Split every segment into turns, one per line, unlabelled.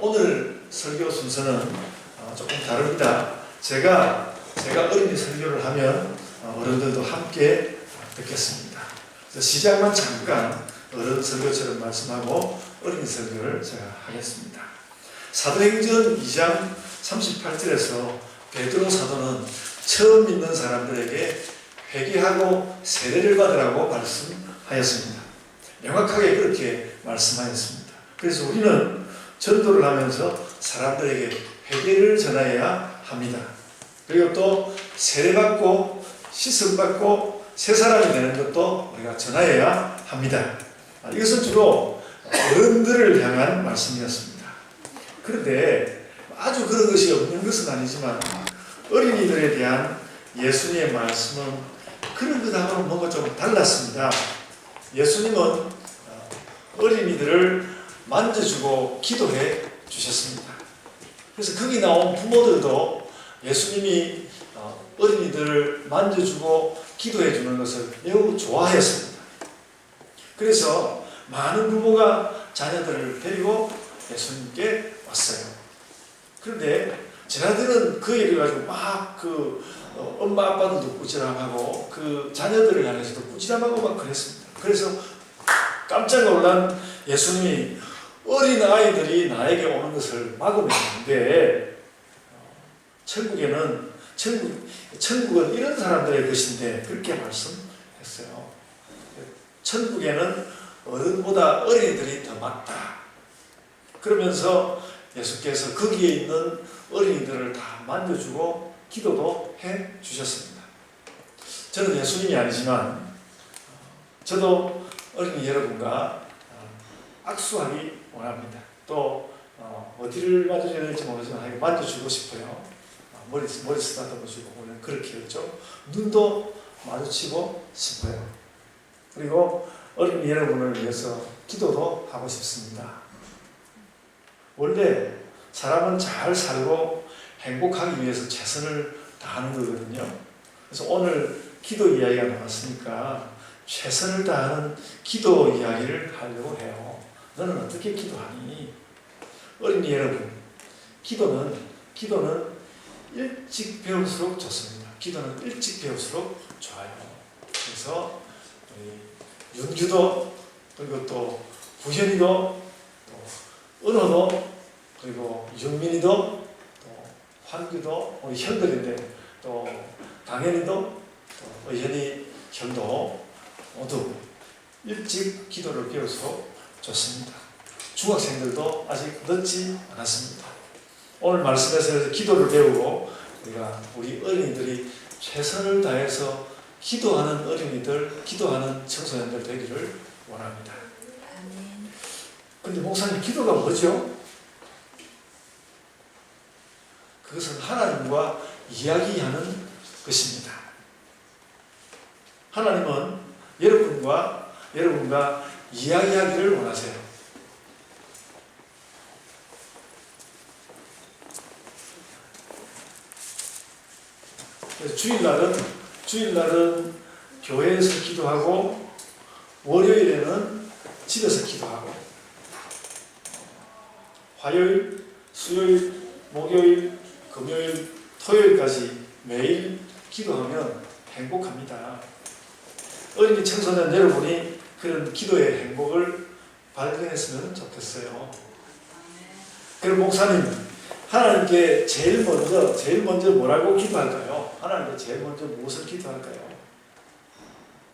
오늘 설교 순서는 어, 조금 다릅니다. 제가 제가 어린이 설교를 하면 어, 어른들도 함께 듣겠습니다. 시작만 잠깐 어른 설교처럼 말씀하고 어린이 설교를 제가 하겠습니다. 사도행전 2장 38절에서 베드로 사도는 처음 믿는 사람들에게 회개하고 세례를 받으라고 말씀하였습니다. 명확하게 그렇게 말씀하였습니다. 그래서 우리는 전도를 하면서 사람들에게 회개를 전해야 합니다. 그리고 또 세례받고 씻음받고 새 사람이 되는 것도 우리가 전하여야 합니다. 아, 이것은 주로 어른들을 향한 말씀이었습니다. 그런데 아주 그런 것이 없는 것은 아니지만 어린이들에 대한 예수님의 말씀은 그런 것하고는 뭔가 좀 달랐습니다. 예수님은 어, 어린이들을 만져주고 기도해 주셨습니다. 그래서 거기 나온 부모들도 예수님이 어, 어린이들을 만져주고 기도해 주는 것을 매우 좋아했습니다. 그래서 많은 부모가 자녀들을 데리고 예수님께 왔어요. 그런데 제자들은 그 일을 가지고 막그 어, 엄마 아빠들도 꾸지람하고 그 자녀들을 향해서도 꾸지람하고 막 그랬습니다. 그래서 깜짝 놀란 예수님이 어린 아이들이 나에게 오는 것을 막으면 안 돼. 어, 천국에는 천국 천국은 이런 사람들의 것인데 그렇게 말씀했어요. 천국에는 어른보다 어린이들이 더 많다. 그러면서 예수께서 거기에 있는 어린이들을 다 만져주고 기도도 해 주셨습니다. 저는 예수님이 아니지만 어, 저도 어린이 여러분과 어, 악수하기 원합니다. 또 어, 어디를 만져줘야 될지 모르지만 만져주고 싶어요. 어, 머리 머리 쓰다듬어 주고 오늘 그렇게 했죠. 눈도 마주치고 싶어요. 그리고 어린이 여러분을 위해서 기도도 하고 싶습니다. 원래 사람은 잘 살고 행복하기 위해서 최선을 다하는 거거든요. 그래서 오늘 기도 이야기가 나왔으니까 최선을 다하는 기도 이야기를 하려고 해요. 너는 어떻게 기도하니? 어린이 여러분, 기도는 기도는 일찍 배울수록 좋습니다. 기도는 일찍 배울수록 좋아요. 그래서 우리 윤규도 그리고 또 부현이도 또 은호도 그리고 윤민이도 또 환규도 우리 현들인데 또 강현이도 또 의현이 형도 모두 일찍 기도를 배울수록 좋습니다. 중학생들도 아직 늦지 않았습니다. 오늘 말씀에서 기도를 배우고 우리가 우리 어린이들이 최선을 다해서 기도하는 어린이들, 기도하는 청소년들 되기를 원합니다. 근데 목사님 기도가 뭐죠? 그것은 하나님과 이야기하는 것입니다. 하나님은 여러분과 여러분과 이야기하기를 원하세요. 주일날은 주일날은 교회에서 기도하고 월요일에는 집에서 기도하고 화요일, 수요일, 목요일, 금요일, 토요일까지 매일 기도하면 행복합니다. 어린이 청소년 여러분이 그런 기도의 행복을 발견했으면 좋겠어요. 그럼 목사님, 하나님께 제일 먼저, 제일 먼저 뭐라고 기도할까요? 하나님께 제일 먼저 무엇을 기도할까요?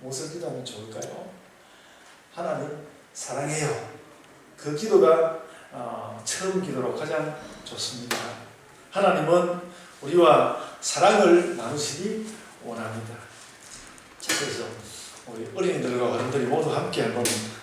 무엇을 기도하면 좋을까요? 하나님, 사랑해요. 그 기도가 어, 처음 기도로 가장 좋습니다. 하나님은 우리와 사랑을 나누시기 원합니다. 자, 그래서 우리 어린이들과 어른들이 모두 함께 한번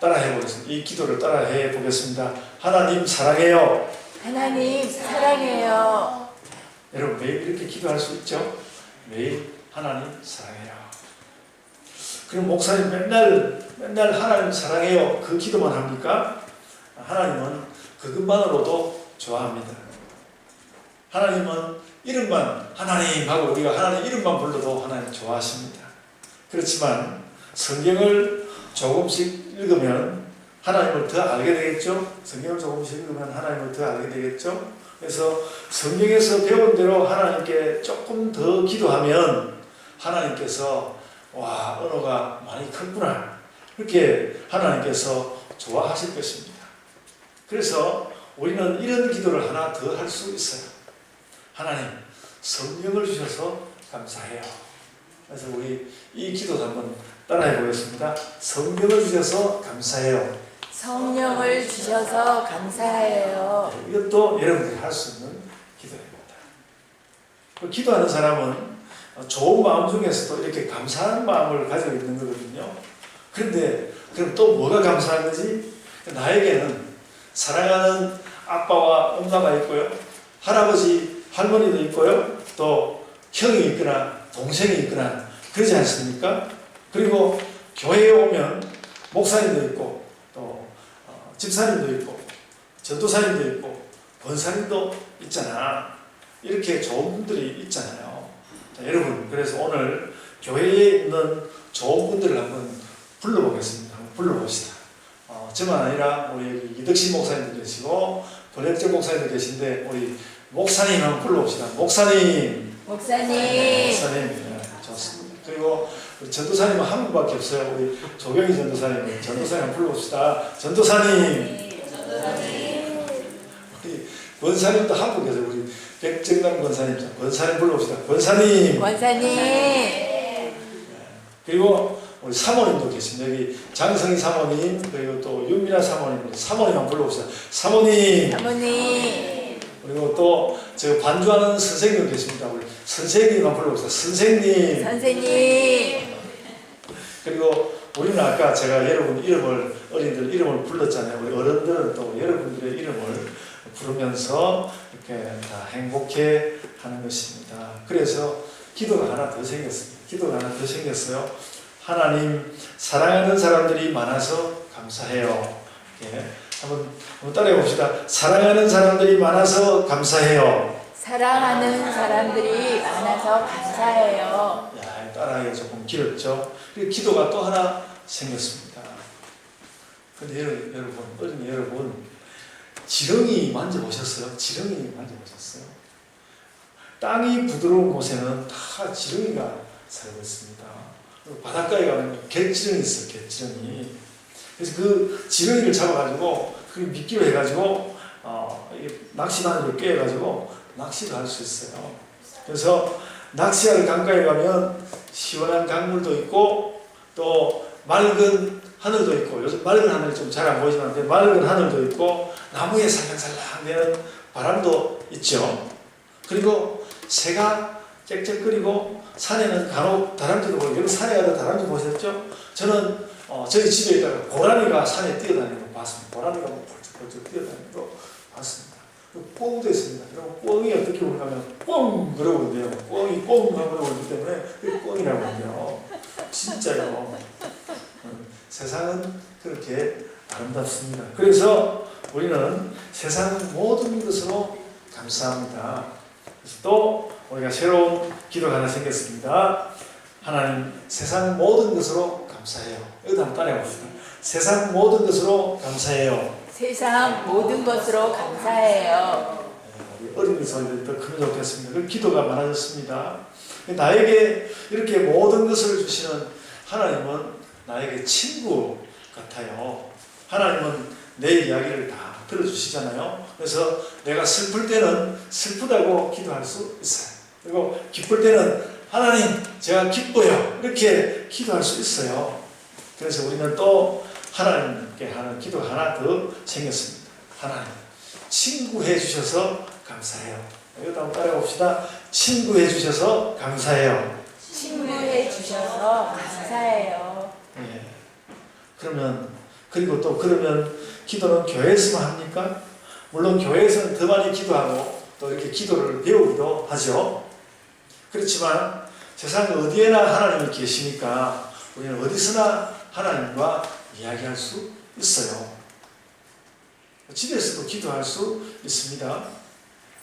따라해 보겠습니다. 이 기도를 따라해 보겠습니다. 하나님 사랑해요.
하나님 사랑해요.
여러분 매일 이렇게 기도할 수 있죠? 매일 하나님 사랑해요. 그럼 목사님 맨날 맨날 하나님 사랑해요. 그 기도만 합니까? 하나님은 그것만으로도 좋아합니다. 하나님은 이름만 하나님 하고 우리가 하나님 이름만 불러도 하나님 좋아하십니다. 그렇지만 성경을 조금씩 읽으면 하나님을 더 알게 되겠죠. 성경을 조금씩 읽으면 하나님을 더 알게 되겠죠. 그래서 성경에서 배운 대로 하나님께 조금 더 기도하면 하나님께서 와 언어가 많이 컸구나 이렇게 하나님께서 좋아하실 것입니다. 그래서 우리는 이런 기도를 하나 더 할 수 있어요. 하나님 성령을 주셔서 감사해요. 그래서 우리 이 기도도 한번 따라해 보겠습니다. 성령을 주셔서 감사해요.
성령을 주셔서 감사해요.
이것도 여러분들이 할 수 있는 기도입니다. 그 기도하는 사람은 좋은 마음 중에서도 이렇게 감사하는 마음을 가지고 있는 거거든요. 그런데 그럼 또 뭐가 감사한 거지? 나에게는 사랑하는 아빠와 엄마가 있고요. 할아버지, 할머니도 있고요. 또 형이 있거나 동생이 있거나 그러지 않습니까? 그리고 교회에 오면 목사님도 있고 또 어, 집사님도 있고 전도사님도 있고 권사님도 있잖아. 이렇게 좋은 분들이 있잖아요. 자, 여러분, 그래서 오늘 교회에 있는 좋은 분들을 한번 불러보겠습니다. 한번 불러봅시다. 어, 저만 아니라 우리 이덕신 목사님도 계시고 권력재 목사님도 계신데 우리 목사님 한번 불러봅시다. 목사님,
목사님,
목사님, 네, 좋습니다. 그리고 우리 전도사님은 한 분밖에 없어요. 우리 조경희 전도사님, 전도사님 한번 불러봅시다. 전도사님. 우리 권사님도 한분 계세요. 우리 백정남 권사님, 권사님 불러봅시다. 권사님.
권사님,
그리고 우리 사모님도 계십니다. 여기 장성희 사모님, 그리고 또 윤미라 사모님, 사모님 한번 불러봅시다. 사모님.
사모님,
그리고 또저 반주하는 선생님 계십니다. 우리 선생님 한번 불러봅시다. 선생님.
선생님,
그리고 우리는 아까 제가 여러분 이름을 어린이들 이름을 불렀잖아요. 우리 어른들은 또 여러분들의 이름을 부르면서 이렇게 다 행복해 하는 것입니다. 그래서 기도가 하나 더 생겼습니다. 기도가 하나 더 생겼어요. 하나님 사랑하는 사람들이 많아서 감사해요. 이렇게 한번, 따라해 봅시다. 사랑하는 사람들이 많아서 감사해요.
사랑하는 사람들이 많아서 감사해요.
야, 따라하기가 조금 길었죠. 그리고 기도가 또 하나 생겼습니다. 근데 여러분, 어린이 여러분, 지렁이 만져보셨어요? 지렁이 만져보셨어요? 땅이 부드러운 곳에는 다 지렁이가 살고 있습니다. 바닷가에 가면 갯지렁이 있어요, 갯지렁이. 그래서 그 지렁이를 잡아가지고, 그 미끼로 해가지고, 어, 낚시바늘을 꿰가지고 낚시를 할 수 있어요. 그래서 낚시하러 강가에 가면 시원한 강물도 있고 또 맑은 하늘도 있고 요즘 맑은 하늘이 좀잘 안 보이지만 맑은 하늘도 있고 나무에 살랑살랑 되는 바람도 있죠. 그리고 새가 짹짹거리고 산에는 간혹 다람쥐도 여기 산에 가서 다람쥐 보셨죠? 저는 어, 저희 집에 있다가 고라니가 산에 뛰어다니는 거 봤습니다. 고라니가 뭐 벌쩍벌쩍 뛰어다니는 거 봤습니다. 그 꽁도 있습니다. 그럼 꽁이 어떻게 울냐면 꽁 그러고 있대요. 꽁이 꽁 하고 울기 때문에 그 꽁이라고 한대요. 진짜요. 음, 세상은 그렇게 아름답습니다. 그래서 우리는 세상 모든 것으로 감사합니다. 그래서 또 우리가 새로운 기도가 하나 생겼습니다. 하나님 세상 모든 것으로 감사해요. 여기도 한번 따라해 봅시다. 세상 모든 것으로 감사해요.
세상 모든 것으로 감사해요.
우리 어린이 더 크면 좋겠습니다. 그 기도가 많아졌습니다. 나에게 이렇게 모든 것을 주시는 하나님은 나에게 친구 같아요. 하나님은 내 이야기를 다 들어주시잖아요. 그래서 내가 슬플 때는 슬프다고 기도할 수 있어요. 그리고 기쁠 때는 하나님 제가 기뻐요. 이렇게 기도할 수 있어요. 그래서 우리는 또 하나님께 하는 기도가 하나 더 생겼습니다. 하나님 친구해 주셔서 감사해요. 이것도 한번 따라해 봅시다. 친구해 주셔서 감사해요.
친구해 주셔서 감사해요.
예. 그러면 그리고 또 그러면 기도는 교회에서만 합니까? 물론 교회에서는 더 많이 기도하고 또 이렇게 기도를 배우기도 하죠. 그렇지만 세상 어디에나 하나님이 계시니까 우리는 어디서나 하나님과 이야기할 수 있어요. 집에서도 기도할 수 있습니다.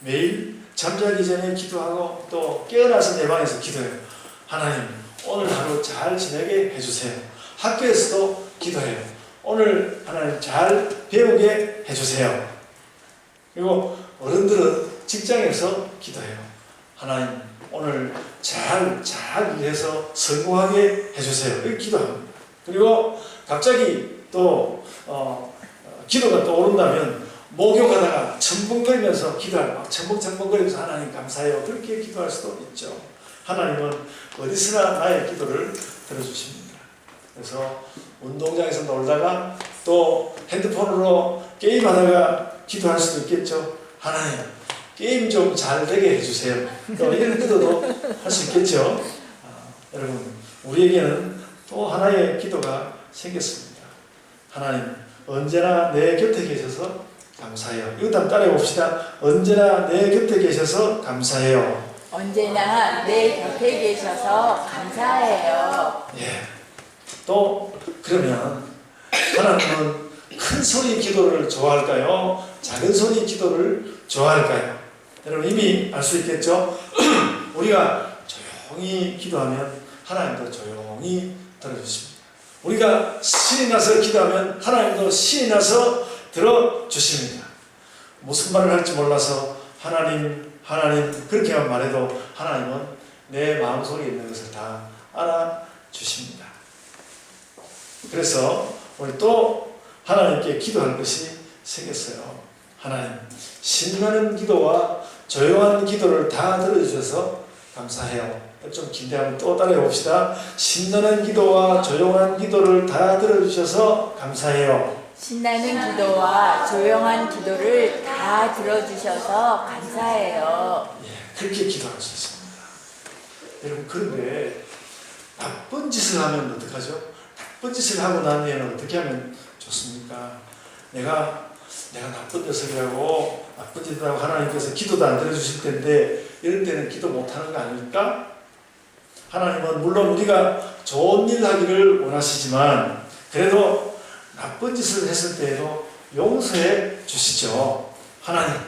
매일 잠자기 전에 기도하고 또 깨어나서 내 방에서 기도해요. 하나님, 오늘 하루 잘 지내게 해주세요. 학교에서도 기도해요. 오늘 하나님 잘 배우게 해주세요. 그리고 어른들은 직장에서 기도해요. 하나님 오늘 잘, 잘 일해서 성공하게 해주세요. 이렇게 기도합니다. 그리고 갑자기 또, 어, 어, 기도가 또 오른다면 목욕하다가 첨벙 거리면서 기도하고 막 첨벙첨벙 거리면서 하나님 감사해요. 그렇게 기도할 수도 있죠. 하나님은 어디서나 나의 기도를 들어주십니다. 그래서 운동장에서 놀다가 또 핸드폰으로 게임하다가 기도할 수도 있겠죠. 하나님, 게임 좀 잘 되게 해주세요. 또 이런 기도도 할 수 있겠죠. 아, 여러분, 우리에게는 또 하나의 기도가 생겼습니다. 하나님, 언제나 내 곁에 계셔서 감사해요. 이거 한번 따라해 봅시다. 언제나 내 곁에 계셔서 감사해요.
언제나 내 곁에 계셔서 감사해요.
예. 또 그러면 하나님은 큰 소리 기도를 좋아할까요? 작은 소리 기도를 좋아할까요? 여러분 이미 알 수 있겠죠? 우리가 조용히 기도하면 하나님도 조용히 들어주십니다. 우리가 신이 나서 기도하면 하나님도 신이 나서 들어주십니다. 무슨 말을 할지 몰라서 하나님, 하나님 그렇게만 말해도 하나님은 내 마음속에 있는 것을 다 알아주십니다. 그래서 우리 또 하나님께 기도할 것이 생겼어요. 하나님, 신나는 기도와 조용한 기도를 다 들어주셔서 감사해요. 좀 한번 또 따라해 봅시다. 신나는 기도와 조용한 기도를 다 들어주셔서 감사해요.
신나는 기도와 조용한 기도를 다 들어주셔서 감사해요.
예, 그렇게 기도할 수 있습니다. 여러분, 그런데 나쁜 짓을 하면 어떡하죠? 나쁜 짓을 하고 난 뒤에는 어떻게 하면 좋습니까? 내가 내가 나쁜 녀석이라고 나쁜 짓을 하고 하나님께서 기도도 안 들어주실 텐데 이런 때는 기도 못 하는 거 아닙니까? 하나님은 물론 우리가 좋은 일 하기를 원하시지만 그래도 나쁜 짓을 했을 때에도 용서해 주시죠. 하나님,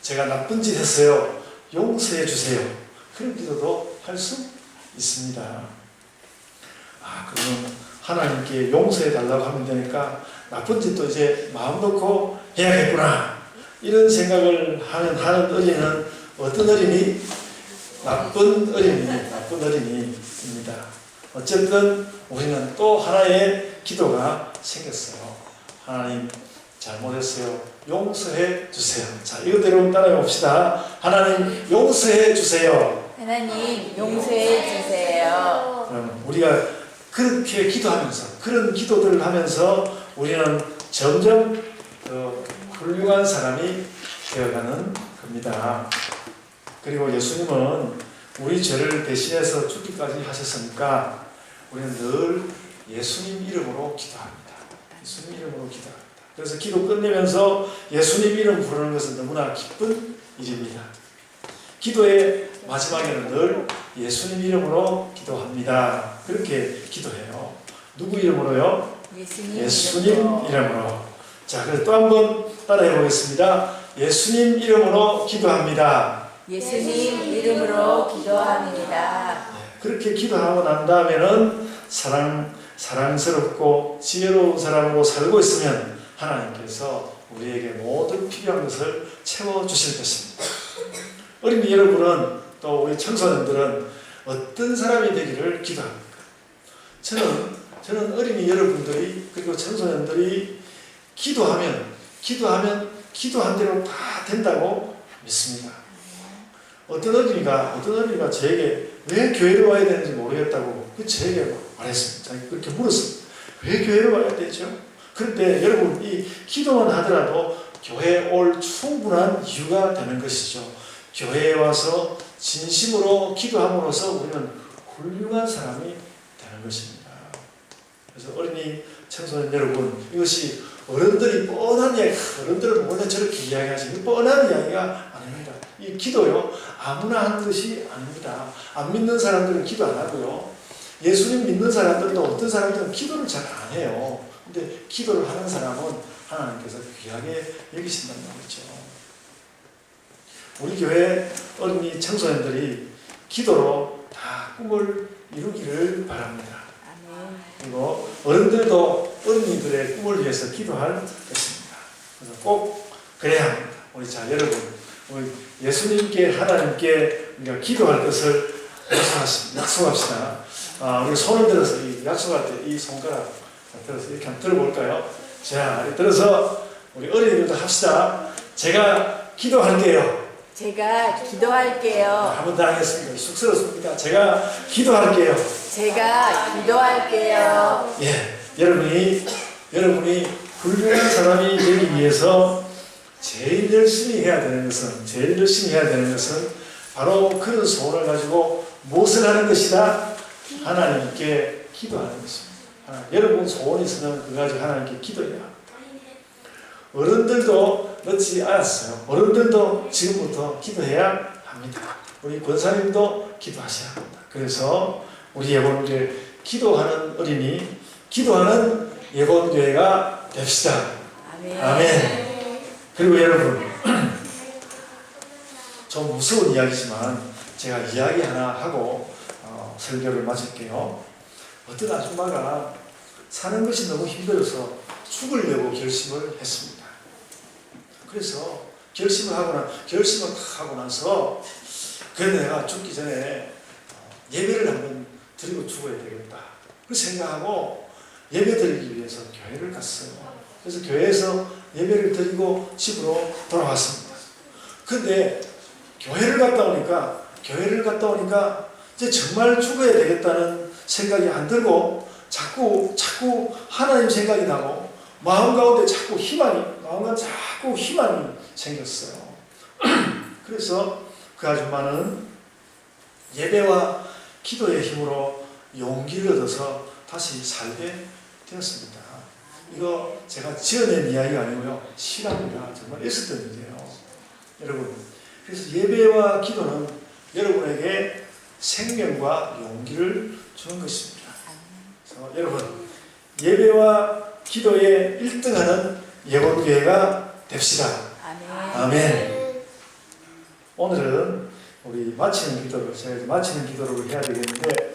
제가 나쁜 짓 했어요. 용서해 주세요. 그런 기도도 할 수 있습니다. 아, 그러면 하나님께 용서해 달라고 하면 되니까 나쁜 짓도 이제 마음 놓고 해야겠구나. 이런 생각을 하는, 하는 어린이는 어떤 어린이? 나쁜 어린이, 나쁜 어린이입니다. 어쨌든 우리는 또 하나의 기도가 생겼어요. 하나님, 잘못했어요. 용서해 주세요. 자, 이거대로 따라해 봅시다. 하나님, 용서해 주세요.
하나님 용서해 주세요.
그럼 우리가 그렇게 기도하면서 그런 기도들을 하면서 우리는 점점 더 훌륭한 사람이 되어가는 겁니다. 그리고 예수님은 우리 죄를 대신해서 죽기까지 하셨으니까 우리는 늘 예수님 이름으로 기도합니다. 예수님 이름으로 기도합니다. 그래서 기도 끝내면서 예수님 이름 부르는 것은 너무나 기쁜 일입니다. 기도의 마지막에는 늘 예수님 이름으로 기도합니다. 그렇게 기도해요. 누구 이름으로요?
예수님,
예수님
이름으로.
이름으로. 자, 그래서 또 한 번 따라해 보겠습니다. 예수님 이름으로 기도합니다.
예수님 이름으로 기도합니다.
예, 그렇게 기도하고 난 다음에는 사랑, 사랑스럽고 지혜로운 사람으로 살고 있으면 하나님께서 우리에게 모든 필요한 것을 채워주실 것입니다. 어린이 여러분은 또 우리 청소년들은 어떤 사람이 되기를 기도합니까? 저는, 저는 어린이 여러분들이 그리고 청소년들이 기도하면, 기도하면 기도한 대로 다 된다고 믿습니다. 어떤 어린이가, 어떤 어린이가 저에게 왜 교회를 와야 되는지 모르겠다고 그 저에게 말했습니다. 그렇게 물었습니다. 왜 교회를 와야 되죠? 그런데 여러분 이 기도만 하더라도 교회에 올 충분한 이유가 되는 것이죠. 교회에 와서 진심으로 기도함으로써 우리는 훌륭한 사람이 되는 것입니다. 그래서 어린이 청소년 여러분 이것이 어른들이 뻔한 이야기, 어른들은 원래 저렇게 이야기하지 뻔한 이야기가. 이 기도요 아무나 하는 것이 아닙니다. 안 믿는 사람들은 기도 안 하고요. 예수님 믿는 사람들도 어떤 사람들은 기도를 잘 안 해요. 근데 기도를 하는 사람은 하나님께서 귀하게 여기신다는 거죠. 우리 교회 어린이 청소년들이 기도로 다 꿈을 이루기를 바랍니다. 그리고 어른들도 어린이들의 꿈을 위해서 기도할 것입니다. 그래서 꼭 그래야 합니다. 우리 자 여러분, 예수님께 하나님께 우리가 기도할 것을 약속하십니다. 약속합시다. 아, 우리 손을 들어서 이 약속할 때 이 손가락 들어서 이렇게 한번 들어볼까요? 자, 들어서 우리 어린이들도 합시다. 제가 기도할게요.
제가 기도할게요.
한 번 더 하겠습니다. 쑥스럽습니다. 제가 기도할게요.
제가 기도할게요.
예, 여러분이 여러분이 훌륭한 사람이 되기 위해서 제일 열심히 해야 되는 것은 제일 열심히 해야 되는 것은 바로 그런 소원을 가지고 무엇을 하는 것이다? 하나님께 기도하는 것입니다. 하나, 여러분 소원이 있으면 그거 가지고 하나님께 기도해야 합니다. 어른들도 늦지 않았어요. 어른들도 지금부터 기도해야 합니다. 우리 권사님도 기도하셔야 합니다. 그래서 우리 예본교회 기도하는 어린이, 기도하는 예본교회가 됩시다.
아멘.
아멘. 그리고 여러분, 좀 무서운 이야기지만 제가 이야기 하나 하고 어, 설교를 마칠게요. 어떤 아줌마가 사는 것이 너무 힘들어서 죽으려고 결심을 했습니다. 그래서 결심을 하고 나 결심을 탁 하고 나서 그래 내가 죽기 전에 어, 예배를 한번 드리고 죽어야 되겠다. 그 생각하고 예배 드리기 위해서 교회를 갔어요. 그래서 교회에서 예배를 드리고 집으로 돌아왔습니다. 근데 교회를 갔다 오니까 교회를 갔다 오니까 이제 정말 죽어야 되겠다는 생각이 안 들고 자꾸 자꾸 하나님 생각이 나고 마음 가운데 자꾸 희망이 마음 가운데 자꾸 희망이 생겼어요. 그래서 그 아줌마는 예배와 기도의 힘으로 용기를 얻어서 다시 살게 되었습니다. 이거 제가 지어낸 이야기가 아니고요. 실화입니다. 정말 있었던 일이에요. 여러분, 그래서 예배와 기도는 여러분에게 생명과 용기를 주는 것입니다. 그래서 여러분, 예배와 기도에 1등하는 예원교회가 됩시다.
아멘.
아멘. 오늘은 우리 마치는 기도를, 제가 마치는 기도를 해야 되겠는데,